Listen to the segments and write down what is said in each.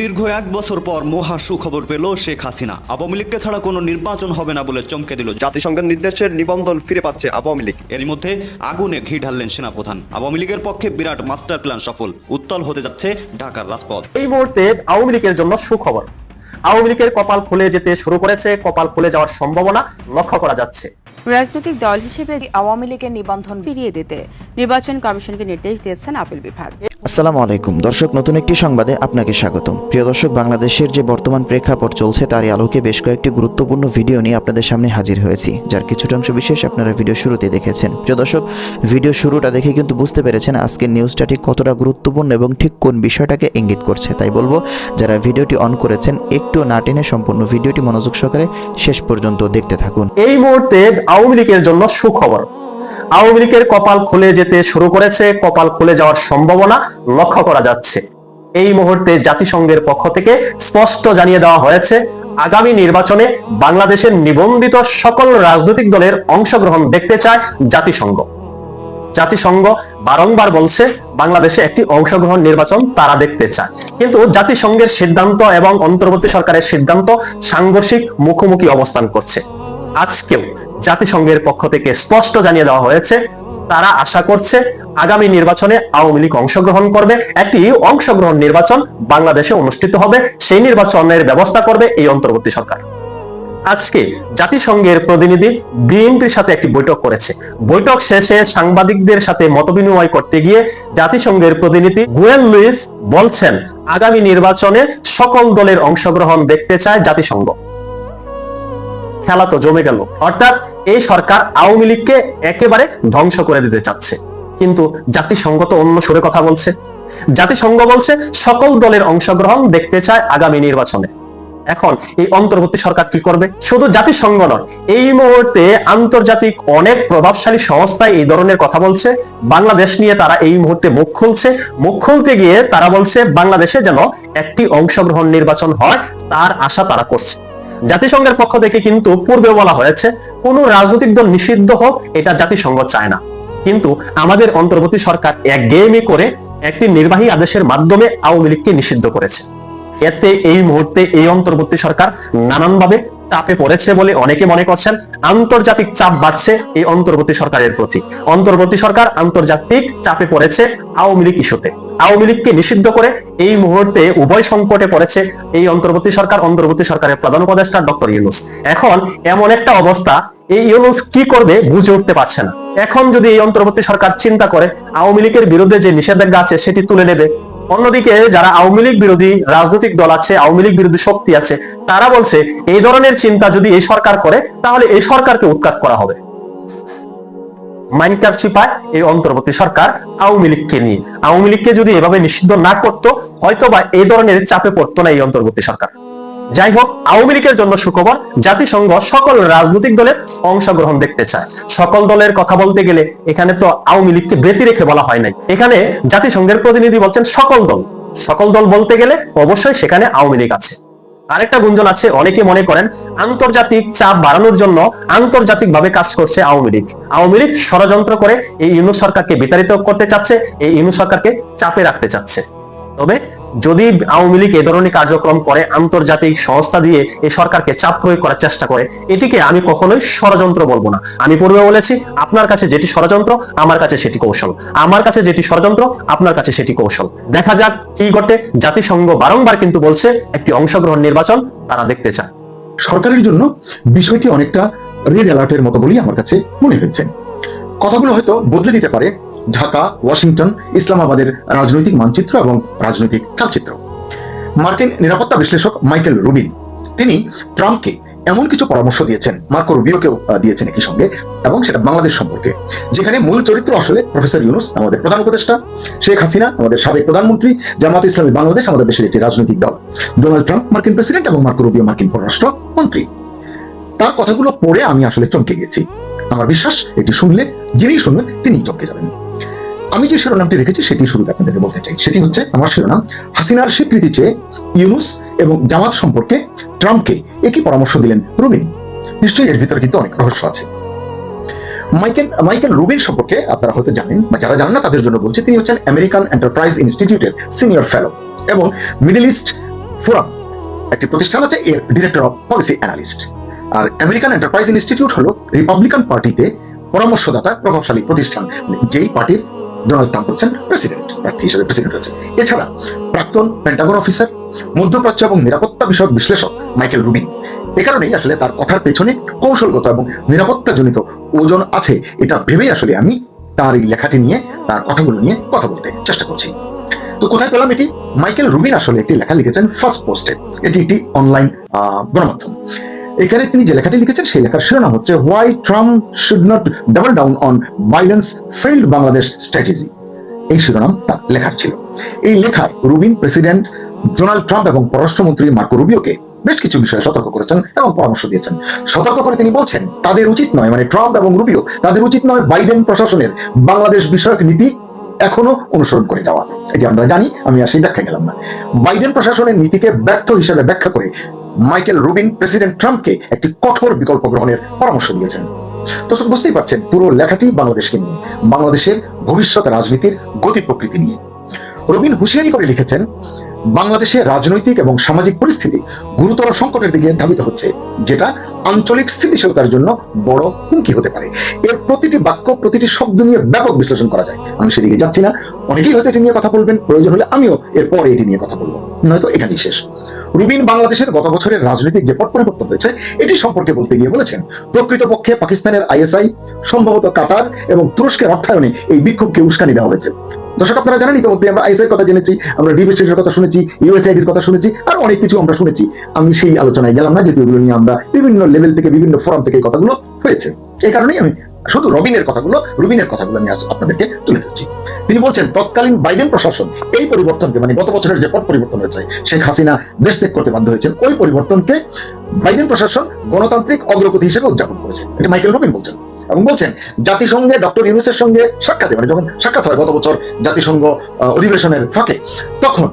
দীর্ঘ এক বছর পর মহা সুখবর পেল শেখ হাসিনা। আওয়ামী লীগকে ছাড়া কোনো নির্বাচন হবে না বলে চমকে দিল জাতিসংঘের নির্দেশের নিবন্ধন ফিরে পাচ্ছে আওয়ামী লীগ। এরই মধ্যে আগুনে ঘি ঢাললেন সেনাপ্রধান। আওয়ামী লীগের পক্ষে বিরাট মাস্টার প্ল্যান সফল। উত্তল হতে যাচ্ছে ঢাকার রাজপথ। এই মুহূর্তে আওয়ামী লীগের জন্য সুখবর। আওয়ামী লীগের কপাল খুলে যেতে শুরু করেছে কপাল খুলে যাওয়ার সম্ভাবনা লক্ষ্য করা যাচ্ছে। রাজনৈতিক দল হিসেবে আওয়ামী লীগের নিবন্ধন ফিরিয়ে দিতে নির্বাচন কমিশনকে নির্দেশ দিয়েছেন আপিল বিভাগ। আসসালামু আলাইকুম। দর্শক, নতুন একটি সংবাদে আপনাকে স্বাগতম। প্রিয় দর্শক, বাংলাদেশের যে বর্তমান প্রেক্ষাপট চলছে তারই আলোকে বেশ কয়েকটি গুরুত্বপূর্ণ ভিডিও নিয়ে আপনাদের সামনে হাজির হয়েছি, যার কিছুটা অংশ বিশেষ আপনারা ভিডিও শুরুতে দেখেছেন। প্রিয় দর্শক, ভিডিও শুরুটা দেখে কিন্তু বুঝতে পেরেছেন আজকের নিউজটা ঠিক কতটা গুরুত্বপূর্ণ এবং ঠিক কোন বিষয়টাকে ইঙ্গিত করছে। তাই বলব, যারা ভিডিওটি অন করেছেন, একটু না টেনে সম্পূর্ণ ভিডিওটি মনোযোগ সহকারে শেষ পর্যন্ত দেখতে থাকুন। এই মুহূর্তে আওয়ামী লীগের জন্য সুখবর। আওয়ামী লীগের কপাল খুলে যেতে শুরু করেছে, কপাল খুলে যাওয়ার সম্ভাবনা লক্ষ্য করা যাচ্ছে। এই মুহূর্তে জাতিসংঘের পক্ষ থেকে স্পষ্ট জানিয়ে দেওয়া হয়েছে, আগামী নির্বাচনে বাংলাদেশের নিবন্ধিত সকল রাজনৈতিক দলের অংশগ্রহণ দেখতে চায় জাতিসংঘ। জাতিসংঘ বারংবার বলছে, বাংলাদেশে একটি অংশগ্রহণ নির্বাচন তারা দেখতে চায়। কিন্তু জাতিসংঘের সিদ্ধান্ত এবং অন্তর্বর্তী সরকারের সিদ্ধান্ত সাংঘর্ষিক মুখোমুখি অবস্থান করছে। আজকেও জাতিসংঘের পক্ষ থেকে স্পষ্ট জানিয়ে দেওয়া হয়েছে, তারা আশা করছে আগামী নির্বাচনে আওয়ামী লীগ অংশগ্রহণ করবে। একটি অংশগ্রহণ নির্বাচন বাংলাদেশে অনুষ্ঠিত হবে, সেই নির্বাচনের ব্যবস্থা করবে এই অন্তর্বর্তী সরকার। আজকে জাতিসংঘের প্রতিনিধি বিএনপির সাথে একটি বৈঠক করেছে। বৈঠক শেষে সাংবাদিকদের সাথে মতবিনিময় করতে গিয়ে জাতিসংঘের প্রতিনিধি গুয়েন লুইস বলছেন, আগামী নির্বাচনে সকল দলের অংশগ্রহণ দেখতে চায় জাতিসংঘ। খেলা তো জমে গেল। অর্থাৎ এই সরকার আওয়ামী লীগকে একেবারে ধ্বংস করে দিতে চাচ্ছে। কিন্তু জাতিসংঘ তো অন্য সুরে কথা বলছে। জাতিসংঘ বলছে সকল দলের অংশগ্রহণ দেখতে চায় আগামী নির্বাচনে। এখন এই অন্তর্বর্তী সরকার কি করবে? শুধু জাতিসংঘ নয়, এই মুহূর্তে আন্তর্জাতিক অনেক প্রভাবশালী সংস্থায় এই ধরনের কথা বলছে। বাংলাদেশ নিয়ে তারা এই মুহূর্তে মুখ খুলছে। মুখ খুলতে গিয়ে তারা বলছে, বাংলাদেশে যেন একটি অংশগ্রহণ নির্বাচন হয়, তার আশা তারা করছে। জাতিসংঘের পক্ষ থেকে কিন্তু পূর্বে বলা হয়েছে, কোন রাজনৈতিক দল নিষিদ্ধ হোক, এটা জাতিসংঘ চায় না। কিন্তু আমাদের অন্তর্বর্তী সরকার এক গেমই করে একটি নির্বাহী আদেশের মাধ্যমে আওয়ামী লীগকে নিষিদ্ধ করেছে। এতে এই মুহূর্তে এই অন্তর্বর্তী সরকার নানানভাবে চাপে পড়েছে বলে অনেকে মনে করছেন, আন্তর্জাতিক চাপ বাড়ছে এই অন্তর্বর্তী সরকারের প্রতি। অন্তর্বর্তী সরকার আন্তর্জাতিক চাপে পড়েছে আওয়ামী লীগ ইস্যুতে। আওয়ামী লীগকে নিষিদ্ধ করে এই মুহূর্তে উভয় সংকটে পড়েছে এই অন্তর্বর্তী সরকার, অন্তর্বর্তী সরকারের প্রধান উপদেষ্টা ডক্টর ইউনুস। এখন এমন একটা অবস্থা, এই ইউনুস কি করবে বুঝে উঠতে পারছে না। এখন যদি এই অন্তর্বর্তী সরকার চিন্তা করে, আওয়ামী লীগের বিরুদ্ধে যে নিষেধাজ্ঞা আছে সেটি তুলে নেবে। অন্যদিকে যারা আওয়ামী লীগ বিরোধী রাজনৈতিক দল আছে, আওয়ামী লীগ বিরোধী শক্তি আছে, তারা বলছে, এই ধরনের চিন্তা যদি এই সরকার করে, তাহলে এই সরকারকে উৎখাত করা হবে। মাইনকার চিপায় এই অন্তর্বর্তী সরকার আওয়ামী লীগকে নিয়ে। আওয়ামী লীগকে যদি এভাবে নিষিদ্ধ না করতো হয়তো বা এই ধরনের চাপে পড়তো না এই অন্তর্বর্তী সরকার। যাই হোক, আওয়ামী লীগের জন্য সুখবর, জাতিসংঘ সকল রাজনৈতিক দলের অংশগ্রহণ দেখতে চায়। সকল দলের কথা বলতে গেলে এখানে তো আওয়ামী লীগকে ব্যতি রেখে বলা হয় নাই। এখানে জাতিসংঘের প্রতিনিধি বলছেন সকল দল। সকল দল বলতে গেলে অবশ্যই সেখানে আওয়ামী লীগ আছে। আরেকটা গুঞ্জন আছে, অনেকে মনে করেন আন্তর্জাতিক চাপ বাড়ানোর জন্য আন্তর্জাতিক ভাবে কাজ করছে আওয়ামী লীগ। আওয়ামী লীগ ষড়যন্ত্র করে এই ইউনু সরকারকে বিতাড়িত করতে চাচ্ছে, এই ইউনু সরকারকে চাপে রাখতে চাচ্ছে। তবে যদি আওয়ামী লীগ এ ধরনের কার্যক্রম করে, আন্তর্জাতিক সংস্থা দিয়ে এই সরকারকে চাপ প্রয়োগ করার চেষ্টা করে, এটিকে আমি কখনোই ষড়যন্ত্র বলব না। আমি পূর্বে বলেছি, আপনার কাছে যেটি ষড়যন্ত্র, আমার কাছে সেটি কৌশল। আমার কাছে যেটি ষড়যন্ত্র, আপনার কাছে সেটি কৌশল। দেখা যাক কি ঘটে। জাতিসংঘ বারংবার কিন্তু বলছে, একটি অংশগ্রহণ নির্বাচন তারা দেখতে চায়। সরকারের জন্য বিষয়টি অনেকটা রেড অ্যালার্টের মতো বলেই আমার কাছে মনে হয়েছে। কথাগুলো হয়তো বদলে দিতে পারে ঢাকা, ওয়াশিংটন, ইসলামাবাদের রাজনৈতিক মানচিত্র এবং রাজনৈতিক চালচিত্র। মার্কিন নিরাপত্তা বিশ্লেষক মাইকেল রুবিন, তিনি ট্রাম্পকে এমন কিছু পরামর্শ দিয়েছেন, মার্কো রুবিওকেও দিয়েছেন একই সঙ্গে, এবং সেটা বাংলাদেশ সম্পর্কে, যেখানে মূল চরিত্র আসলে প্রফেসর ইউনুস, আমাদের প্রধান উপদেষ্টা, শেখ হাসিনা, আমাদের সাবেক প্রধানমন্ত্রী, জামাত ইসলামী বাংলাদেশ, আমাদের দেশের একটি রাজনৈতিক দল, ডোনাল্ড ট্রাম্প, মার্কিন প্রেসিডেন্ট এবং মার্কো রুবিও, মার্কিন পররাষ্ট্র মন্ত্রী। তার কথাগুলো পড়ে আমি আসলে চমকে গেছি। আমার বিশ্বাস, এটি শুনলে, যিনি শুনবেন তিনি চমকে যাবেন। আমি যে শিরোনামটি রেখেছি সেটি শুরুতে আপনাদের বলতে চাই। সেটি হচ্ছে আমার শিরোনাম, হাসিনার স্বীকৃতি চেয়ে ইউনুস এবং জামাত সম্পর্কে ট্রাম্পকে একই পরামর্শ দিলেন রুবিন। নিশ্চয়ই এর ভিতরে কিন্তু অনেক রহস্য আছে। মাইকেল মাইকেল রুবিন সম্পর্কে আপনারা হয়তো জানেন, বা যারা জানেন না, তাদের জন্য বলছি, তিনি হচ্ছেন আমেরিকান এন্টারপ্রাইজ ইনস্টিটিউটের সিনিয়র ফেলো এবং মিডল ইস্ট ফোরাম একটি প্রতিষ্ঠান আছে, এর ডিরেক্টর অফ পলিসি অ্যানালিস্ট। আর আমেরিকান এন্টারপ্রাইজ ইনস্টিটিউট হলো রিপাবলিকান পার্টিতে পরামর্শদাতা, প্রভাবশালী প্রতিষ্ঠান মানে যেই পার্টির ডোনাল্ড ট্রাম্প হচ্ছেন প্রেসিডেন্ট, প্রার্থী হিসেবে প্রেসিডেন্ট হচ্ছে এছাড়া প্রাক্তন পেন্টাগন অফিসার, মধ্যপ্রাচ্য এবং নিরাপত্তা বিষয়ক বিশ্লেষক মাইকেল রুবিন। এ কারণেই আসলে তার কথার পেছনে কৌশলগত এবং নিরাপত্তাজনিত ওজন আছে, এটা ভেবেই আসলে আমি তার এই লেখাটি নিয়ে, তার কথাগুলো নিয়ে কথা বলতে চেষ্টা করছি। তো কোথায় পেলাম এটি? মাইকেল রুবিন আসলে একটি লেখা লিখেছেন ফার্স্ট পোস্টে। এটি একটি অনলাইন গণমাধ্যম। এখানে তিনি যে লেখাটি লিখেছেন, সেই লেখার শিরোনাম হচ্ছে why Trump should not double down on Biden's failed Bangladesh strategy এই শিরোনাম তার লেখার ছিল। এই লেখায় রুবিন প্রেসিডেন্ট ডোনাল্ড ট্রাম্প এবং পররাষ্ট্রমন্ত্রী মার্কো রুবিওকে বেশ কিছু বিষয়ে সতর্ক করেছেন এবং পরামর্শ দিয়েছেন। সতর্ক করে তিনি বলছেন, তাদের উচিত নয় মানে ট্রাম্প এবং রুবিও, তাদের উচিত নয় বাইডেন প্রশাসনের বাংলাদেশ বিষয়ক নীতি এখনও অনুসরণ করে যাওয়া। এটি আমরা জানি, আমি আর সেই ব্যাখ্যা গেলাম না। বাইডেন প্রশাসনের নীতিকে ব্যর্থ হিসেবে ব্যাখ্যা করে মাইকেল রুবিন প্রেসিডেন্ট ট্রাম্পকে একটি কঠোর বিকল্প গ্রহণের পরামর্শ দিয়েছেন। দর্শক, বুঝতেই পারছেন, পুরো লেখাটি বাংলাদেশকে নিয়ে, বাংলাদেশের ভবিষ্যৎ রাজনীতির গতি প্রকৃতি নিয়ে। রবিন হুঁশিয়ারি করে লিখেছেন, বাংলাদেশে রাজনৈতিক এবং সামাজিক পরিস্থিতি গুরুতর সংকটের দিকে ধাবিত হচ্ছে, যেটা আঞ্চলিক স্থিতিশীলতার জন্য বড় হুমকি হতে পারে। এর প্রতিটি বাক্য, প্রতিটি শব্দ নিয়ে ব্যাপক বিশ্লেষণ করা যায়। আমি সেদিকে যাচ্ছি না। অনেকেই হয়তো এটি নিয়ে কথা বলবেন, প্রয়োজন হলে আমিও এর পরে এটি নিয়ে কথা বলব। নয়তো এখানেই শেষ। রুবিন বাংলাদেশের গত বছরের রাজনৈতিক যে পট পরিবর্তন হয়েছে, এটি সম্পর্কে বলতে গিয়ে বলেছেন, প্রকৃতপক্ষে পাকিস্তানের আইএসআই, সম্ভবত কাতার এবং তুরস্কের অর্থায়নে এই বিক্ষোভকে উস্কানি দেওয়া হয়েছে। দর্শক, আপনারা জানেন, ইতিমধ্যে আমরা আইএসআই কথা জেনেছি, আমরা ডিবিসির কথা শুনেছি, ইউএসআইডির কথা শুনেছি আর অনেক কিছু আমরা শুনেছি। আমি সেই আলোচনায় গেলাম না, যেহেতু এগুলো নিয়ে আমরা বিভিন্ন লেভেল থেকে, বিভিন্ন ফোরাম থেকে কথাগুলো হয়েছে। এই কারণেই আমি শুধু রবিনের কথাগুলো, রুবিনের কথাগুলো আমি আজ আপনাদেরকে তুলে ধরছি। তিনি বলছেন, তৎকালীন বাইডেন প্রশাসন এই পরিবর্তনকে মানে গত বছরের যে পট পরিবর্তন হয়েছে, শেখ হাসিনা দেশ ত্যাগ করতে বাধ্য হয়েছেন, ওই পরিবর্তনকে বাইডেন প্রশাসন গণতান্ত্রিক অগ্রগতি হিসেবে উদযাপন করেছে। এটা মাইকেল রবিন বলছেন। এবং বলছেন, জাতিসংঘে, ডক্টর ইউনুসের সঙ্গে সাক্ষাতে মানে যখন সাক্ষাৎ হয় গত বছর জাতিসংঘ অধিবেশনের ফাঁকে, তখন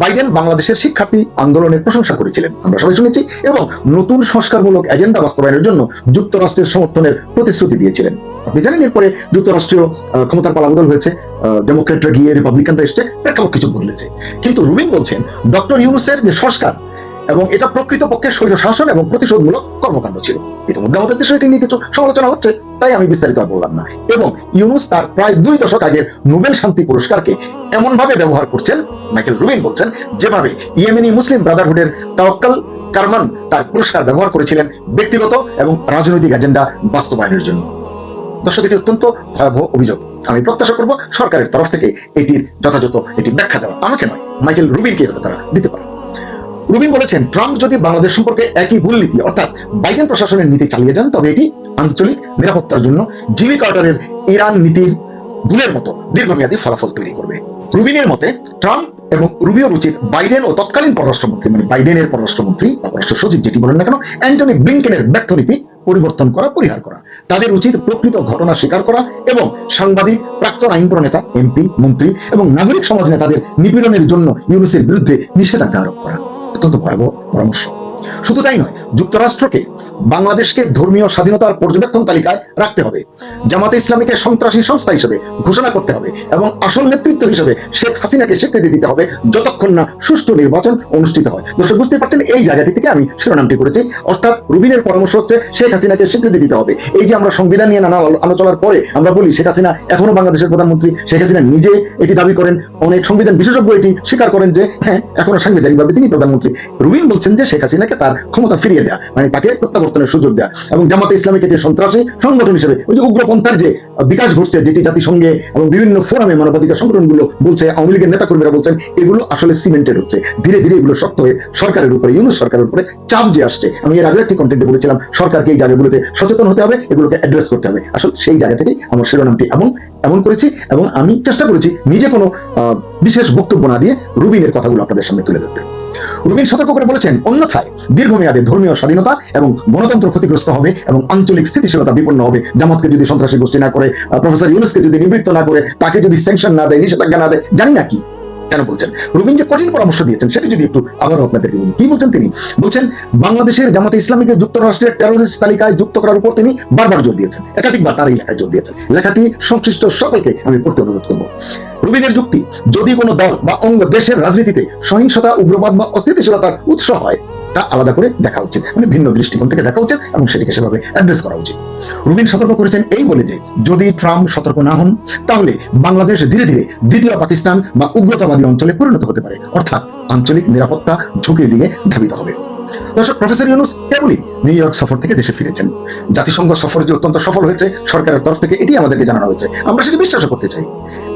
বাইডেন বাংলাদেশের শিক্ষার্থী আন্দোলনের প্রশংসা করেছিলেন। আমরা সবাই শুনেছি, এবং নতুন সংস্কারমূলক এজেন্ডা বাস্তবায়নের জন্য যুক্তরাষ্ট্রের সমর্থনের প্রতিশ্রুতি দিয়েছিলেন। আপনি জানেন, এরপরে যুক্তরাষ্ট্রীয় ক্ষমতার পালাবদল হয়েছে ডেমোক্রেটরা গিয়ে রিপাবলিকানরা এসছে, প্রেক্ষাপট কিছু বদলেছে। কিন্তু রুবিন বলছেন, ডক্টর ইউনুসের যে সংস্কার, এবং এটা প্রকৃতপক্ষে স্বৈর শাসন এবং প্রতিশোধমূলক কর্মকাণ্ড ছিল। ইতিমধ্যে আমাদের দেশে এটি নিয়ে কিছু সমালোচনা হচ্ছে। তাই আমি বিস্তারিত আর বললাম না। এবং ইউনুস তার প্রায় দুই দশক আগের নোবেল শান্তি পুরস্কারকে এমন ভাবে ব্যবহার করছেন, মাইকেল রুবিন বলছেন, যেভাবে ইয়েমেনি মুসলিম ব্রাদারহুডের তাওয়াক্কাল কারমান তার পুরস্কার ব্যবহার করেছিলেন ব্যক্তিগত এবং রাজনৈতিক এজেন্ডা বাস্তবায়নের জন্য। দর্শক, এটি অত্যন্ত ভয়াবহ অভিযোগ। আমি প্রত্যাশা করব সরকারের তরফ থেকে এটির যথাযথ এটি ব্যাখ্যা দেওয়া। আমাকে নয়, মাইকেল রুবিনকে তারা দিতে পারে রুবিন বলেছেন, ট্রাম্প যদি বাংলাদেশ সম্পর্কে একই ভুল নীতি, অর্থাৎ বাইডেন প্রশাসনের নীতি চালিয়ে যান, তবে এটি আঞ্চলিক নিরাপত্তার জন্য জিমি কার্টারের ইরান নীতির ভুলের মতো দীর্ঘমেয়াদী ফলাফল তৈরি করবে। রুবিনের মতে, ট্রাম্প এবং রুবিওর উচিত বাইডেন ও তৎকালীন পররাষ্ট্রমন্ত্রী মানে বাইডেনের পররাষ্ট্রমন্ত্রী বা পররাষ্ট্র সচিব যেটি বলেন না কেন, অ্যান্টনি ব্লিংকেনের ব্যর্থ নীতি পরিবর্তন করা, পরিহার করা, তাদের উচিত প্রকৃত ঘটনা স্বীকার করা এবং সাংবাদিক, প্রাক্তন আইন প্রণেতা এমপি, মন্ত্রী এবং নাগরিক সমাজ নেতাদের নিপীড়নের জন্য ইউনুসের বিরুদ্ধে নিষেধাজ্ঞা আরোপ করা। অত্যন্ত ভয়াবহ পরামর্শ। শুধু তাই নয় যুক্তরাষ্ট্রকে বাংলাদেশকে ধর্মীয় স্বাধীনতার পর্যবেক্ষণ তালিকায় রাখতে হবে। জামাতে ইসলামীকে সন্ত্রাসী সংস্থা হিসেবে ঘোষণা করতে হবে এবং আসল নেতৃত্ব হিসেবে শেখ হাসিনাকে স্বীকৃতি দিতে হবে যতক্ষণ না সুষ্ঠু নির্বাচন অনুষ্ঠিত হয়। দর্শক বুঝতে পারছেন এই জায়গাটি থেকে আমি শিরোনামটি করেছি। অর্থাৎ রুবিনের পরামর্শ হচ্ছে শেখ হাসিনাকে স্বীকৃতি দিতে হবে। এই যে আমরা সংবিধান নিয়ে নানা আলোচনার পরে আমরা বলি শেখ হাসিনা এখনও বাংলাদেশের প্রধানমন্ত্রী। শেখ হাসিনা নিজে এটি দাবি করেন। অনেক সংবিধান বিশেষজ্ঞ এটি স্বীকার করেন যে হ্যাঁ এখনও সাংবিধানিকভাবে তিনি প্রধানমন্ত্রী। রুবিন বলছেন যে শেখ হাসিনাকে তার ক্ষমতা ফিরিয়ে দেয়া মানে তাকে প্রত্যাবর্তনের সুযোগ দেয়া। এবং জামাতে ইসলামীকে যে সন্ত্রাসী সংগঠন হিসেবে, ওই যে উগ্রপন্থার যে বিকাশ ঘটছে, যেটি জাতিসংঘে এবং বিভিন্ন ফোরামে মানবাধিকার সংগঠনগুলো বলছে, আওয়ামী লীগের নেতাকর্মীরা বলছেন, এগুলো আসলে সিমেন্টেড হচ্ছে। ধীরে ধীরে এগুলো শক্ত হয়ে সরকারের উপরে, ইউনুস সরকারের উপরে চাপ যে আসছে। আমি এর আগে একটি কন্টেন্টে বলেছিলাম, সরকারকে এই জায়গাগুলোতে সচেতন হতে হবে, এগুলোকে অ্যাড্রেস করতে হবে। আসলে সেই জায়গা থেকেই আমার শিরোনামটি এবং এমন করেছি এবং আমি চেষ্টা করেছি নিজে কোনো বিশেষ বক্তব্য না দিয়ে রুবিনের কথাগুলো আপনাদের সামনে তুলে ধরতে। রুবিন সতর্ক করে বলেছেন, অন্যথায় দীর্ঘমেয়াদে ধর্মীয় স্বাধীনতা এবং গণতন্ত্র ক্ষতিগ্রস্ত হবে এবং আঞ্চলিক স্থিতিশীলতা বিপন্ন হবে। জামাতকে যদি সন্ত্রাসী গোষ্ঠী না করে প্রফেসর ইউনুসকে যদি নিবৃত্ত না করে, তাকে যদি স্যাংশন না দেয়, নিষেধাজ্ঞা না দেয়, জানি না কি। কেন বলছেন? রুবিন যে কঠিন পরামর্শ দিয়েছেন, সেটা যদি একটু আবারও আপনাদেরকে বলুন কি বলছেন তিনি? বলছেন, বাংলাদেশের জামাতে ইসলামীকে যুক্তরাষ্ট্রের টেরোরিস্ট তালিকায় যুক্ত করার উপর তিনি বারবার জোর দিয়েছেন। একাধিকবার তার এই লেখায় জোর দিয়েছেন। লেখাটি সংশ্লিষ্ট সকলকে আমি পড়তে অনুরোধ করব। রুবিনের যুক্তি, যদি কোনো দল বা অঙ্গ দেশের রাজনীতিতে সহিংসতা, উগ্রবাদ বা অস্থিতিশীলতার উৎস হয় তা আলাদা করে দেখা উচিত। মানে ভিন্ন দৃষ্টিকোণ থেকে দেখা উচিত এবং সেটিকে সেভাবে অ্যাড্রেস করা উচিত। রুবিন সতর্ক করেছেন এই বলে যে, যদি ট্রাম্প সতর্ক না হন, তাহলে বাংলাদেশ ধীরে ধীরে দ্বিতীয় পাকিস্তান বা উগ্রতাবাদী অঞ্চলে পরিণত হতে পারে। অর্থাৎ আঞ্চলিক নিরাপত্তা ঝুঁকির দিকে ধাবিত হবে। প্রফেসর ইউনুস, কেবলই নিউ ইয়র্ক সফর থেকে দেশে ফিরেছেন। জাতিসংঘ সফর যে অত্যন্ত সফল হয়েছে, সরকারের তরফ থেকে এটি আমাদেরকে জানানো হয়েছে। আমরা সেটি বিশ্বাস করতে চাই।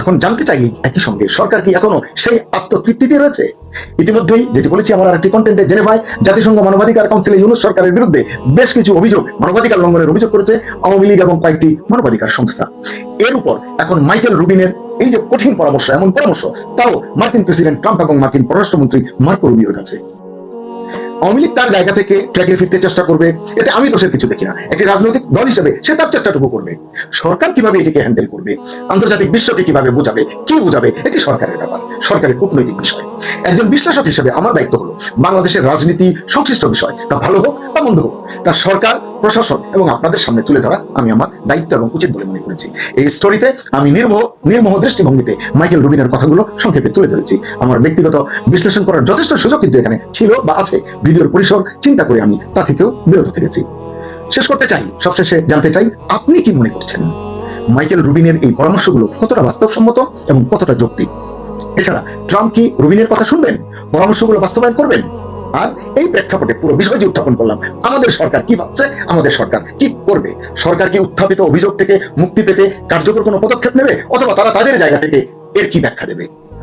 এখন জানতে চাই একই সঙ্গে, সরকার কি এখনও সেই রয়েছে? ইতিমধ্যেই যেটি বলেছি, আমার কন্টেন্টে জেনেভায় জাতিসংঘ মানবাধিকার কাউন্সিলে ইউনুস সরকারের বিরুদ্ধে বেশ কিছু অভিযোগ, মানবাধিকার লঙ্ঘনের অভিযোগ করেছে আওয়ামী লীগ এবং কয়েকটি মানবাধিকার সংস্থা। এর উপর এখন মাইকেল রুবিনের এই যে কঠিন পরামর্শ, এমন পরামর্শ, তাও মার্কিন প্রেসিডেন্ট ট্রাম্প এবং মার্কিন পররাষ্ট্রমন্ত্রী মার্কো রুবিওর কাছে আওয়ামী লীগ তার জায়গা থেকে ট্র্যাকে ফিরতে চেষ্টা করবে। এতে আমি দোষের কিছু দেখি না। একটি রাজনৈতিক দল হিসেবে সে তার চেষ্টাটুকু করবে। সরকার কীভাবে এটিকে হ্যান্ডেল করবে? আন্তর্জাতিক বিশ্বকে কীভাবে বোঝাবে? কি বোঝাবে? এটি সরকারের ব্যাপার, সরকারের কূটনৈতিক বিষয়। একজন বিশ্লেষক হিসেবে আমার দায়িত্ব হলো বাংলাদেশের রাজনীতি সংশ্লিষ্ট বিষয়। তা ভালো হোক বা মন্দ হোক, তা সরকার, প্রশাসন এবং আপনাদের সামনে তুলে ধরা আমি আমার দায়িত্ব এবং উচিত বলে মনে করেছি। এই স্টোরিতে আমি নির্মোহ নির্মোহ দৃষ্টিভঙ্গিতে মাইকেল রুবিনের কথাগুলো সংক্ষেপে তুলে ধরেছি। আমার ব্যক্তিগত বিশ্লেষণ করার যথেষ্ট সুযোগ কিন্তু এখানে ছিল বা আছে। ভিডিওর পরিসর চিন্তা করে আমি তা থেকেও বিরত থেকেছি। শেষ করতে চাই, সবশেষে জানতে চাই, আপনি কি মনে করছেন? মাইকেল রুবিনের এই পরামর্শগুলো কতটা বাস্তবসম্মত এবং কতটা যৌক্তিক? এছাড়া, ট্রাম্প কি রুবিনের কথা শুনবেন? পরামর্শগুলো বাস্তবায়ন করবেন? আর এই প্রেক্ষাপটে পুরো বিষয়টি উত্থাপন করলাম। আমাদের সরকার কি ভাবছে? আমাদের সরকার কি করবে? সরকার কি উত্থাপিত অভিযোগ থেকে মুক্তি পেতে কার্যকর কোনো পদক্ষেপ নেবে? অথবা তারা তাদের জায়গা থেকে এর কি ব্যাখ্যা দেবে?